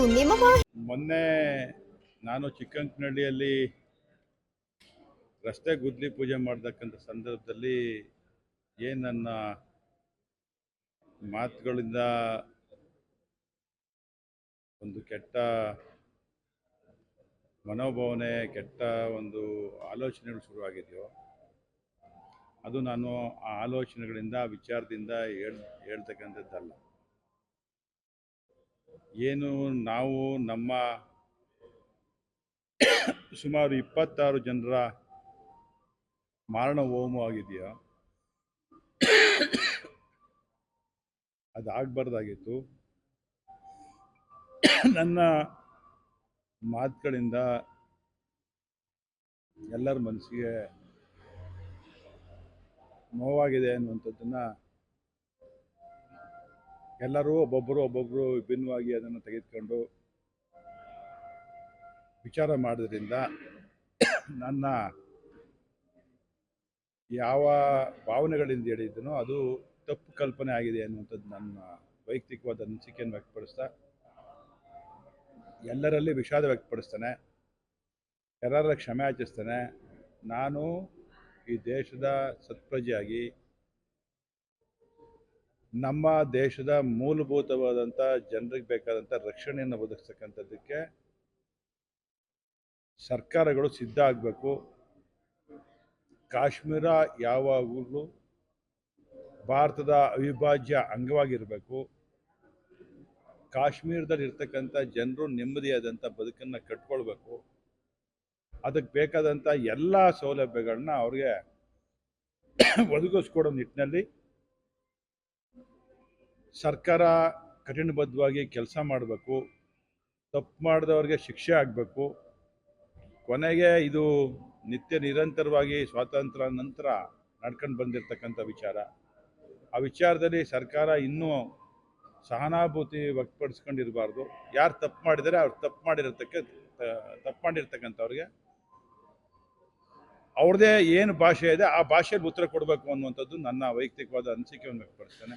ನಿಮ್ಮ ಮಾಹಿತಿ. ಮೊನ್ನೆ ನಾನು ಚಿಕ್ಕಂಕನಹಳ್ಳಿಯಲ್ಲಿ ರಸ್ತೆ ಗುದ್ಲಿ ಪೂಜೆ ಮಾಡ್ತಕ್ಕಂಥ ಸಂದರ್ಭದಲ್ಲಿ ಏನು ನನ್ನ ಮಾತುಗಳಿಂದ ಒಂದು ಕೆಟ್ಟ ಮನೋಭಾವನೆ, ಕೆಟ್ಟ ಒಂದು ಆಲೋಚನೆಗಳು ಶುರುವಾಗಿದೆಯೋ, ಅದು ನಾನು ಆ ಆಲೋಚನೆಗಳಿಂದ, ವಿಚಾರದಿಂದ ಹೇಳ್, ಹೇಳ್ತಕ್ಕಂಥದ್ದಲ್ಲ. ಏನು ನಾವು ನಮ್ಮ ಸುಮಾರು ಇಪ್ಪತ್ತಾರು ಜನರ ಮಾರಣ ಹೋಮ ಆಗಿದೆಯಾ? ಅದು ಆಗಬಾರ್ದಾಗಿತ್ತು ನನ್ನ ಮಾತುಗಳಿಂದ ಎಲ್ಲರ ಮನಸ್ಸಿಗೆ ನೋವಾಗಿದೆ ಅನ್ನುವಂಥದ್ದನ್ನ ಎಲ್ಲರೂ ಒಬ್ಬೊಬ್ಬರು ಒಬ್ಬೊಬ್ಬರು ವಿಭಿನ್ನವಾಗಿ ಅದನ್ನು ತೆಗೆದುಕೊಂಡು, ವಿಚಾರ ಮಾಡೋದ್ರಿಂದ ನನ್ನ ಯಾವ ಭಾವನೆಗಳಿಂದ ಹೇಳಿದ್ದನೋ ಅದು ತಪ್ಪು ಕಲ್ಪನೆ ಆಗಿದೆ ಅನ್ನುವಂಥದ್ದು ನನ್ನ ವೈಯಕ್ತಿಕವಾದ ಅನಿಸಿಕೆಯನ್ನು ವ್ಯಕ್ತಪಡಿಸ್ತಾ, ಎಲ್ಲರಲ್ಲಿ ವಿಷಾದ ವ್ಯಕ್ತಪಡಿಸ್ತಾನೆ ಎಲ್ಲರ ಕ್ಷಮೆ ಆಚರಿಸ್ತಾನೆ ನಾನು ಈ ದೇಶದ ಸತ್ಪ್ರಜೆಯಾಗಿ ನಮ್ಮ ದೇಶದ ಮೂಲಭೂತವಾದಂಥ ಜನರಿಗೆ ಬೇಕಾದಂಥ ರಕ್ಷಣೆಯನ್ನು ಒದಗಿಸ್ತಕ್ಕಂಥದ್ದಕ್ಕೆ ಸರ್ಕಾರಗಳು ಸಿದ್ಧ ಆಗಬೇಕು. ಕಾಶ್ಮೀರ ಯಾವಾಗಲೂ ಭಾರತದ ಅವಿಭಾಜ್ಯ ಅಂಗವಾಗಿರಬೇಕು. ಕಾಶ್ಮೀರದಲ್ಲಿ ಇರ್ತಕ್ಕಂಥ ಜನರು ನೆಮ್ಮದಿಯಾದಂಥ ಬದುಕನ್ನು ಕಟ್ಕೊಳ್ಬೇಕು. ಅದಕ್ಕೆ ಬೇಕಾದಂಥ ಎಲ್ಲ ಸೌಲಭ್ಯಗಳನ್ನ ಅವ್ರಿಗೆ ಒದಗಿಸ್ಕೊಡೋ ನಿಟ್ಟಿನಲ್ಲಿ ಸರ್ಕಾರ ಕಠಿಣಬದ್ಧವಾಗಿ ಕೆಲಸ ಮಾಡಬೇಕು, ತಪ್ಪು ಮಾಡಿದವ್ರಿಗೆ ಶಿಕ್ಷೆ ಆಗಬೇಕು. ಕೊನೆಗೆ ಇದು ನಿತ್ಯ ನಿರಂತರವಾಗಿ ಸ್ವಾತಂತ್ರ್ಯ ನಂತರ ನಡ್ಕೊಂಡು ಬಂದಿರತಕ್ಕಂಥ ವಿಚಾರ. ಆ ವಿಚಾರದಲ್ಲಿ ಸರ್ಕಾರ ಇನ್ನೂ ಸಹಾನುಭೂತಿ ವ್ಯಕ್ತಪಡಿಸ್ಕೊಂಡಿರಬಾರ್ದು. ಯಾರು ತಪ್ಪು ಮಾಡಿದರೆ ಅವ್ರು ತಪ್ಪು ಮಾಡಿರತಕ್ಕ, ತಪ್ಪು ಮಾಡಿರ್ತಕ್ಕಂಥವ್ರಿಗೆ ಅವ್ರದ್ದೇ ಏನು ಭಾಷೆ ಇದೆ ಆ ಭಾಷೆಯಲ್ಲಿ ಉತ್ತರ ಕೊಡಬೇಕು ಅನ್ನುವಂಥದ್ದು ನನ್ನ ವೈಯಕ್ತಿಕವಾದ ಅನಿಸಿಕೆಯನ್ನು ವ್ಯಕ್ತಪಡಿಸ್ತೇನೆ.